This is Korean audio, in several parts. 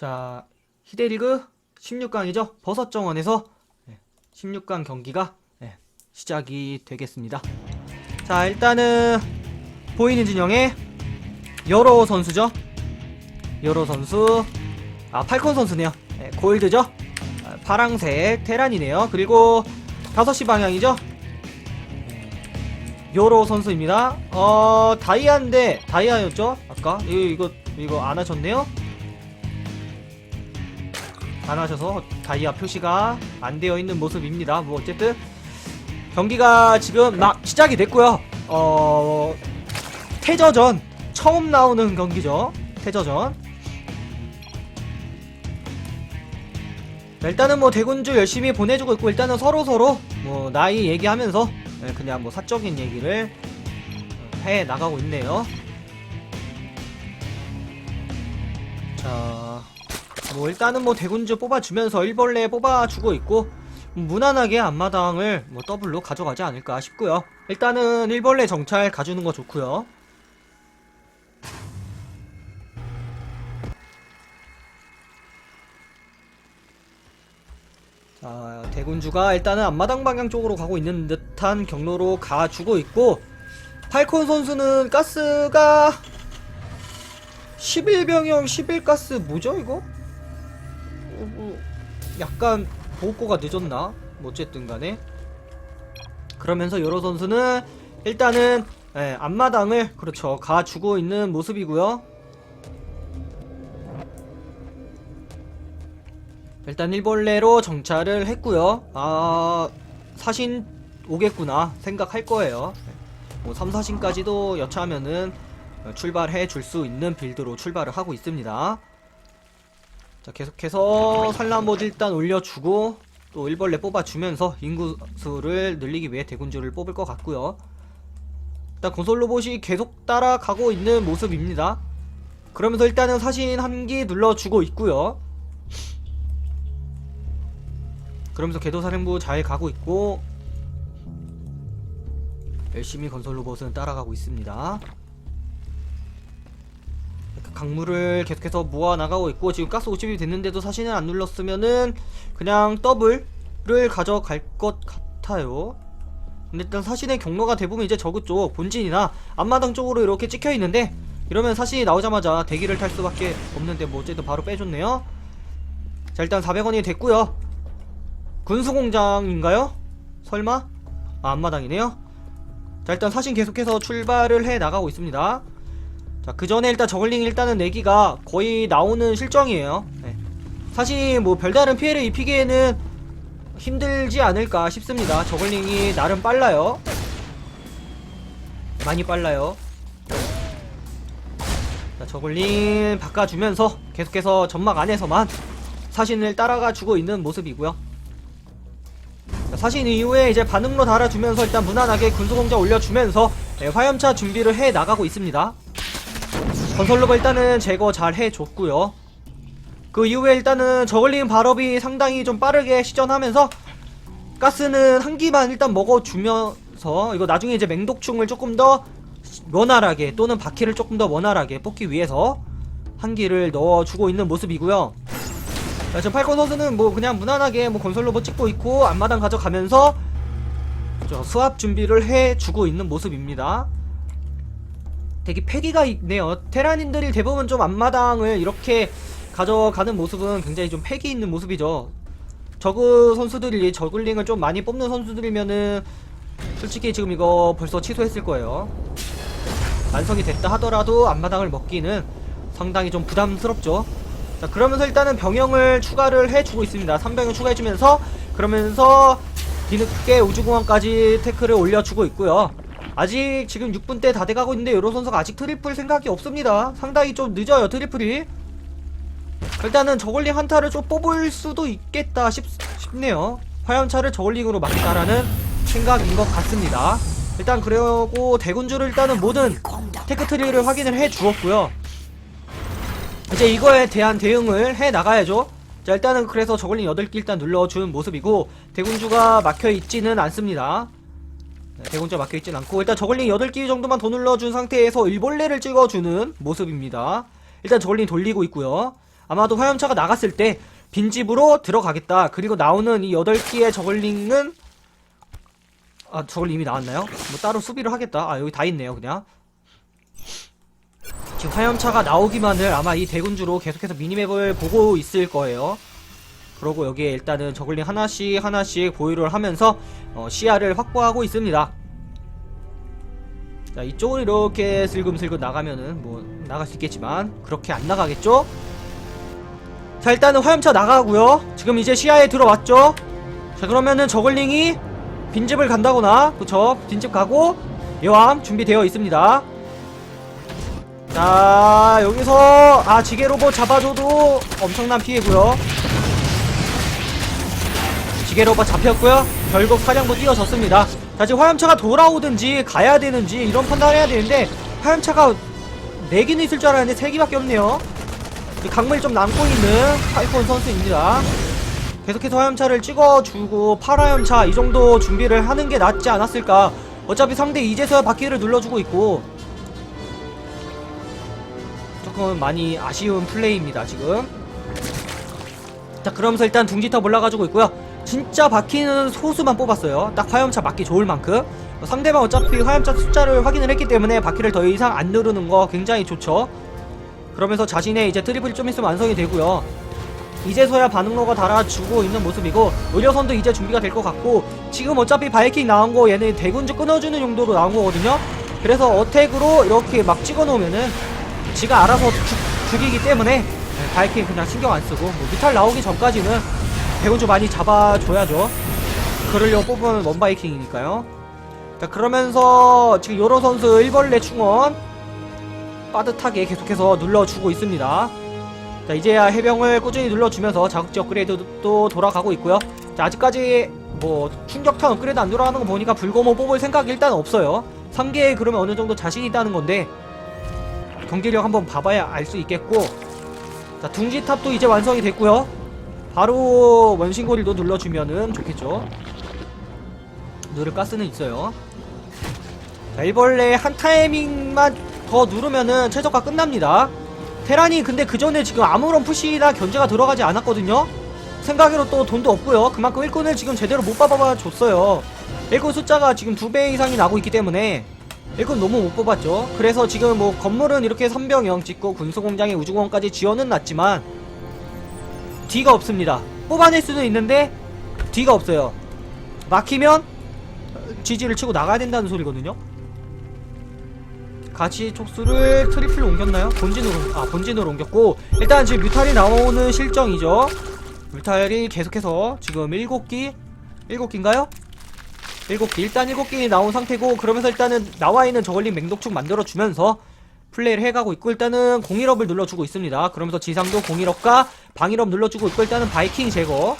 자, 히데리그 16강이죠. 버섯 정원에서 16강 경기가 네, 시작이 되겠습니다. 자, 일단은 보이는 진영에 여러 선수죠. 여러 선수. 아, 팔콘 선수네요. 네, 골드죠. 아, 파랑색 테란이네요. 그리고 5시 방향이죠. 네, 요로 선수입니다. 어, 다이아인데, 다이아였죠? 아까? 이거, 이거, 이거 안 하셨네요? 안 하셔서 다이아 표시가 안 되어 있는 모습입니다. 뭐, 어쨌든, 경기가 지금 막 시작이 됐고요. 어, 태저전 처음 나오는 경기죠. 태저전. 자, 일단은 뭐 대군주 열심히 보내주고 있고 일단은 서로 서로 뭐 나이 얘기하면서 예, 그냥 뭐 사적인 얘기를 해 나가고 있네요. 자, 뭐 일단은 뭐 대군주 뽑아주면서 일벌레 뽑아주고 있고 무난하게 앞마당을 뭐 더블로 가져가지 않을까 싶고요. 일단은 일벌레 정찰 가주는 거 좋고요. 자, 대군주가 일단은 앞마당 방향 쪽으로 가고 있는 듯한 경로로 가주고 있고 팔콘 선수는 가스가 11병형 11가스 뭐죠 이거? 약간 보호고가 늦었나? 뭐 어쨌든 간에. 그러면서 여러 선수는 일단은 예, 앞마당을 그렇죠 가주고 있는 모습이고요. 일단 일벌레로 정찰을 했고요. 아 사신 오겠구나 생각할 거예요. 뭐 3, 4신까지도 여차하면은 출발해 줄 수 있는 빌드로 출발을 하고 있습니다 자 계속해서 산란보드 일단 올려주고 또 일벌레 뽑아주면서 인구수를 늘리기 위해 대군주를 뽑을 것 같고요. 일단 건설 로봇이 계속 따라가고 있는 모습입니다. 그러면서 일단은 사신 한기 눌러주고 있고요. 그러면서 궤도사령부 잘 가고 있고 열심히 건설 로봇은 따라가고 있습니다 강물을 계속해서 모아 나가고 있고 지금 가스 50이 됐는데도 사실은 안 눌렀으면은 그냥 더블을 가져갈 것 같아요. 근데 일단 사실의 경로가 대부분 이제 저그 쪽 본진이나 앞마당 쪽으로 이렇게 찍혀 있는데 이러면 사실이 나오자마자 대기를 탈 수밖에 없는데 뭐 어쨌든 바로 빼줬네요. 자 일단 400원이 됐고요. 군수공장인가요? 설마? 아 앞마당이네요. 자 일단 사신 계속해서 출발을 해 나가고 있습니다. 자, 그 전에 일단 저글링 일단은 내기가 거의 나오는 실정이에요. 네. 사실 뭐 별다른 피해를 입히기에는 힘들지 않을까 싶습니다. 저글링이 나름 빨라요. 많이 빨라요. 자, 저글링 바꿔주면서 계속해서 점막 안에서만 사신을 따라가 주고 있는 모습이고요. 자, 사신 이후에 이제 반응로 달아주면서 일단 무난하게 군수공자 올려주면서 네, 화염차 준비를 해 나가고 있습니다. 건설로가 일단은 제거 잘 해줬고요. 그 이후에 일단은 저글링 발업이 상당히 좀 빠르게 시전하면서 가스는 한 기만 일단 먹어주면서 이거 나중에 이제 맹독충을 조금 더 원활하게 또는 바퀴를 조금 더 원활하게 뽑기 위해서 한 기를 넣어주고 있는 모습이고요. 자, 지금 팔콘 선수는 뭐 그냥 무난하게 뭐 건설 로봇 찍고 있고 앞마당 가져가면서 저 수압 준비를 해주고 있는 모습입니다 되게 패기가 있네요. 테란인들이 대부분 좀 앞마당을 이렇게 가져가는 모습은 굉장히 좀 패기 있는 모습이죠. 저그 선수들이 저글링을 좀 많이 뽑는 선수들이면은 솔직히 지금 이거 벌써 취소했을 거예요. 완성이 됐다 하더라도 앞마당을 먹기는 상당히 좀 부담스럽죠. 자 그러면서 일단은 병영을 추가를 해주고 있습니다. 3병을 추가해주면서 그러면서 뒤늦게 우주공항까지 태클을 올려주고 있고요. 아직 지금 6분 때다 돼가고 있는데 여로 선수가 아직 트리플 생각이 없습니다. 상당히 좀 늦어요 트리플이. 일단은 저글링 한타를 좀 뽑을 수도 있겠다 싶, 싶네요. 화염차를 저글링으로 막겠다라는 생각인 것 같습니다. 일단 그러고 대군주를 일단은 모든 테크트리를 확인을 해 주었고요. 이제 이거에 대한 대응을 해 나가야죠. 자 일단은 그래서 저글링 8개 일단 눌러준 모습이고 대군주가 막혀 있지는 않습니다. 네, 대군주 막혀있진 않고 일단 저글링 8개 정도만 더 눌러준 상태에서 일벌레를 찍어주는 모습입니다 일단 저글링 돌리고 있고요 아마도 화염차가 나갔을 때 빈집으로 들어가겠다. 그리고 나오는 이 8개의 저글링은 아 저걸 이미 나왔나요? 뭐 따로 수비를 하겠다. 아 여기 다 있네요 그냥. 지금 화염차가 나오기만을 아마 이 대군주로 계속해서 미니맵을 보고 있을 거예요. 그러고 여기에 일단은 저글링 하나씩 하나씩 보유를 하면서 어, 시야를 확보하고 있습니다. 자 이쪽으로 이렇게 슬금슬금 나가면은 뭐 나갈 수 있겠지만 그렇게 안 나가겠죠? 자 일단은 화염차 나가고요. 지금 이제 시야에 들어왔죠? 자 그러면은 저글링이 빈집을 간다거나 그쵸 빈집 가고 여왕 준비되어 있습니다 자 여기서 아 지게 로봇 잡아줘도 엄청난 피해고요 지게 로봇 잡혔고요. 결국 사령부 뛰어졌습니다. 자 지금 화염차가 돌아오든지 가야 되는지 이런 판단을 해야 되는데 화염차가 4개는 있을 줄 알았는데 3개밖에 없네요. 강물이 좀 남고 있는 파이콘 선수입니다. 계속해서 화염차를 찍어주고 파라염차 이 정도 준비를 하는 게 낫지 않았을까. 어차피 상대 이제서야 바퀴를 눌러주고 있고 조금 많이 아쉬운 플레이입니다 지금. 자 그러면서 일단 둥지탑 올라가지고 있고요 진짜 바퀴는 소수만 뽑았어요. 딱 화염차 맞기 좋을 만큼. 어, 상대방 어차피 화염차 숫자를 확인을 했기 때문에 바퀴를 더 이상 안 누르는 거 굉장히 좋죠. 그러면서 자신의 이제 트리플이 좀 있으면 완성이 되고요. 이제서야 반응로가 달아주고 있는 모습이고 의료선도 이제 준비가 될 것 같고 지금 어차피 바이킹 나온 거 얘는 대군주 끊어주는 용도로 나온 거거든요. 그래서 어택으로 이렇게 막 찍어놓으면은 지가 알아서 죽, 죽이기 때문에 네, 바이킹 그냥 신경 안 쓰고 뭐 뮤탈 나오기 전까지는 대군주 많이 잡아줘야죠. 그러려고 뽑은 원바이킹이니까요. 자 그러면서 지금 요로 선수 일벌레 충원 빠듯하게 계속해서 눌러주고 있습니다. 자 이제야 해병을 꾸준히 눌러주면서 자극지 업그레이드도 돌아가고 있고요. 자 아직까지 뭐 충격탄 업그레이드 안 돌아가는 거 보니까 불고모 뽑을 생각이 일단 없어요. 3개에 그러면 어느 정도 자신이 있다는 건데 경기력 한번 봐봐야 알 수 있겠고. 자 둥지탑도 이제 완성이 됐고요 바로 원신고리도 눌러주면은 좋겠죠 누를 가스는 있어요 자 일벌레 한 타이밍만 더 누르면은 최저가 끝납니다 테란이 근데 그 전에 지금 아무런 푸시나 견제가 들어가지 않았거든요. 생각으로 또 돈도 없고요. 그만큼 일꾼을 지금 제대로 못 뽑아봐 줬어요. 일꾼 숫자가 지금 두 배 이상이 나고 있기 때문에 일꾼 너무 못 뽑았죠. 그래서 지금 뭐 건물은 이렇게 선병영 짓고 군수공장에 우주공원까지 지어는 놨지만 뒤가 없습니다. 뽑아낼 수도 있는데 뒤가 없어요. 막히면 지지를 치고 나가야 된다는 소리거든요. 가치 촉수를 트리플로 옮겼나요? 본진으로 아 본진으로 옮겼고 일단 지금 뮤탈이 나오는 실정이죠 뮤탈이 계속해서 지금 7기 7기인가요? 7기 일단 7기 나온 상태고 그러면서 일단은 나와있는 저걸린 맹독충 만들어주면서 플레이를 해가고 있고 일단은 공일업을 눌러주고 있습니다. 그러면서 지상도 공일업과 방일업 눌러주고 있고 일단은 바이킹 제거.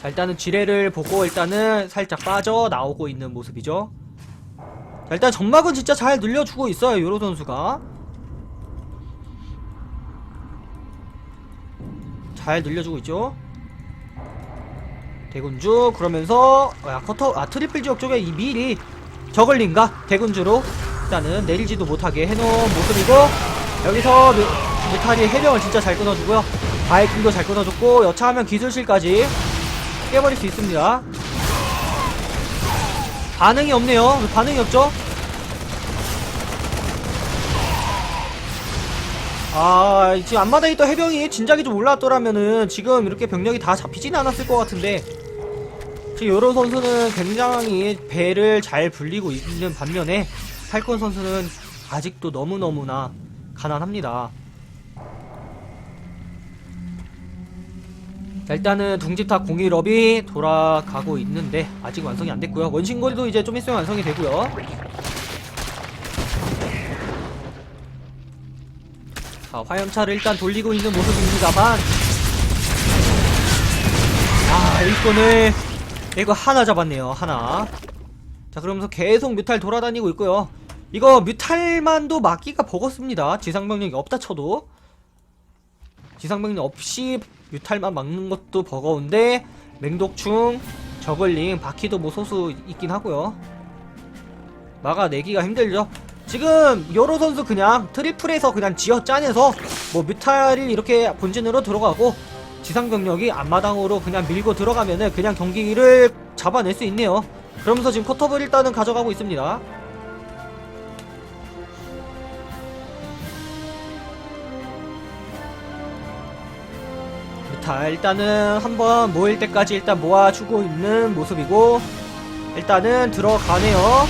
자 일단은 지뢰를 보고 일단은 살짝 빠져 나오고 있는 모습이죠. 자, 일단 점막은 진짜 잘 늘려주고 있어요 요로 선수가. 잘 늘려주고 있죠. 대군주 그러면서 어, 야 커터 아 트리플 지역 쪽에 이 미리 저글링과 대군주로 일단은 내리지도 못하게 해놓은 모습이고 여기서 뮤, 뮤탈이 해병을 진짜 잘 끊어주고요 바이킹도 잘 끊어줬고 여차하면 기술실까지 깨버릴 수 있습니다 반응이 없네요. 반응이 없죠? 아, 지금 앞마당에 있던 해병이 진작에 좀 올라왔더라면은 지금 이렇게 병력이 다 잡히지는 않았을 것 같은데 지금 요런 선수는 굉장히 배를 잘 불리고 있는 반면에 팔콘 선수는 아직도 너무너무나 가난합니다. 자, 일단은 둥지탑 01업이 돌아가고 있는데 아직 완성이 안 됐고요. 원신거리도 이제 좀 있으면 완성이 되고요. 자, 화염차를 일단 돌리고 있는 모습입니다만 아, 일꾼을 이거 하나 잡았네요. 하나. 자, 그러면서 계속 뮤탈 돌아다니고 있고요. 이거 뮤탈만도 막기가 버겁습니다. 지상병력이 없다 쳐도. 지상병력 없이 뮤탈만 막는 것도 버거운데 맹독충, 저글링, 바퀴도 뭐 소수 있긴 하고요. 막아내기가 힘들죠. 지금 요로 선수 그냥 트리플에서 그냥 지어 짜내서 뭐 뮤탈이 이렇게 본진으로 들어가고 지상 병력이 앞마당으로 그냥 밀고 들어가면은 그냥 경기를 잡아낼 수 있네요. 그러면서 지금 커터블 일단은 가져가고 있습니다. 자 일단은 한번 모일 때까지 일단 모아주고 있는 모습이고 일단은 들어가네요.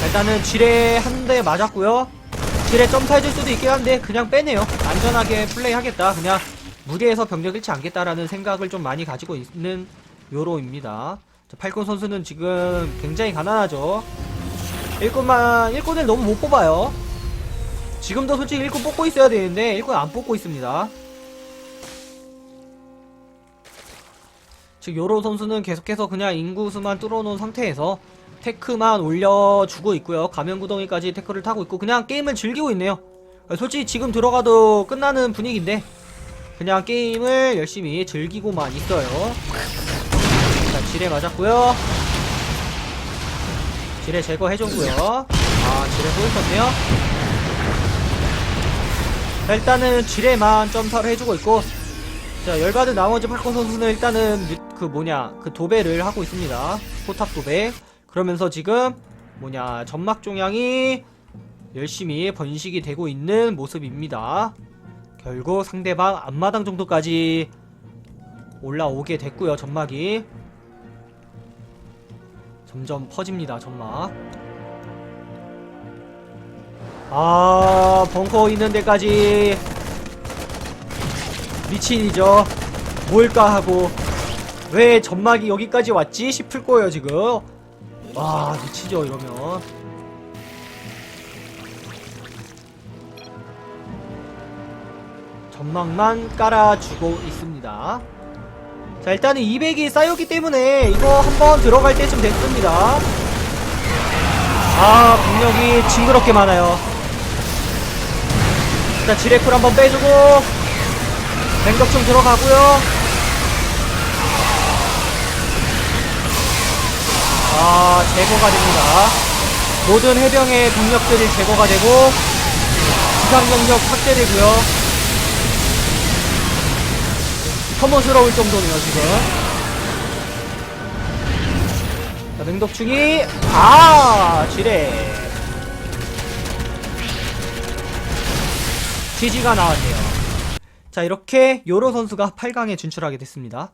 자, 일단은 지뢰 한 대 맞았고요. 지뢰 점사해줄 수도 있긴 한데 그냥 빼네요. 안전하게 플레이하겠다. 그냥 무리해서 병력 잃지 않겠다라는 생각을 좀 많이 가지고 있는 요로입니다 자, 팔콘 선수는 지금 굉장히 가난하죠 일꾼만 일꾼을 너무 못 뽑아요 지금도 솔직히 일꾼 뽑고 있어야 되는데 일꾼 안 뽑고 있습니다 즉 요로 선수는 계속해서 그냥 인구수만 뚫어놓은 상태에서 테크만 올려주고 있고요. 가면구덩이까지 테크를 타고 있고 그냥 게임을 즐기고 있네요. 솔직히 지금 들어가도 끝나는 분위기인데 그냥 게임을 열심히 즐기고만 있어요. 자, 지뢰 맞았고요. 지뢰 제거해줬고요. 아, 지뢰 또 있었네요. 자, 일단은 지뢰만 점사를 해주고 있고 자 열받은 나머지 팔콘 선수는 일단은 뮤- 그 뭐냐 그 도배를 하고 있습니다 포탑 도배 그러면서 지금 뭐냐 점막 종양이 열심히 번식이 되고 있는 모습입니다 결국 상대방 앞마당 정도까지 올라오게 됐고요 점막이 점점 퍼집니다 점막 아 벙커 있는 데까지 미친이죠. 뭘까 하고 왜 점막이 여기까지 왔지 싶을 거예요 지금. 와 미치죠 이러면. 점막만 깔아주고 있습니다. 자 일단은 200이 쌓였기 때문에 이거 한번 들어갈 때쯤 됐습니다. 아 병력이 징그럽게 많아요. 일단 지레쿨 한번 빼주고 맹격충 들어가고요. 아, 제거가 됩니다. 모든 해병의 병력들이 제거가 되고 지상 병력 확대되고요. 혐오스러울 정도네요, 지금. 자, 맹독충이 아, 지뢰. 지지가 나왔네요. 자, 이렇게 요로 선수가 8강에 진출하게 됐습니다.